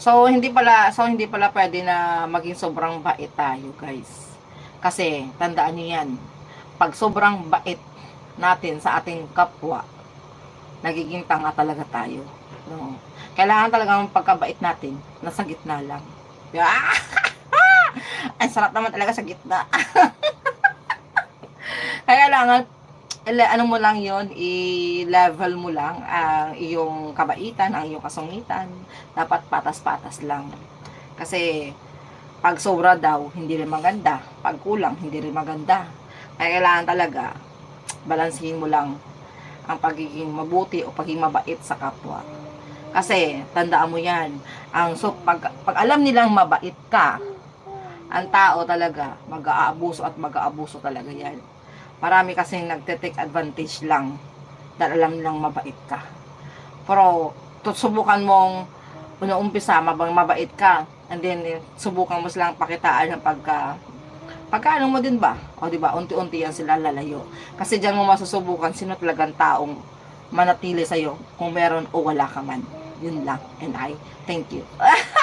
So hindi pala so hindi pala pwede na maging sobrang bait tayo, guys. Kasi tandaan niyo 'yan. Pag sobrang bait natin sa ating kapwa, nagiging tanga talaga tayo. No. Kailangan talaga ang pagkabait natin nasa gitna lang. Ah! Ang sarap naman talaga sa gitna. Kaya kailangan ano mo lang yon i-level mo lang ang iyong kabaitan, ang iyong kasungitan. Dapat patas-patas lang. Kasi pag sobra daw, hindi rin maganda. Pag kulang, hindi rin maganda. Kaya kailangan talaga balansihin mo lang ang pagiging mabuti o pagiging mabait sa kapwa. Kasi tandaan mo 'yan. Ang so pag, pag alam nilang mabait ka, ang tao talaga mag-aabuso at mag-aabuso talaga 'yan. Marami kasing nagte-take advantage lang dahil alam nilang mabait ka. Pero subukan mong una-umpisa mabang mabait ka and then eh, subukan mo silang pakitaan ng pagka pagkaano mo din ba? O di ba? Unti-unti yan sila lalayo. Kasi diyan mo masusubukan sino talagang taong manatili sa kung meron o wala ka man. Yun lang. And I thank you.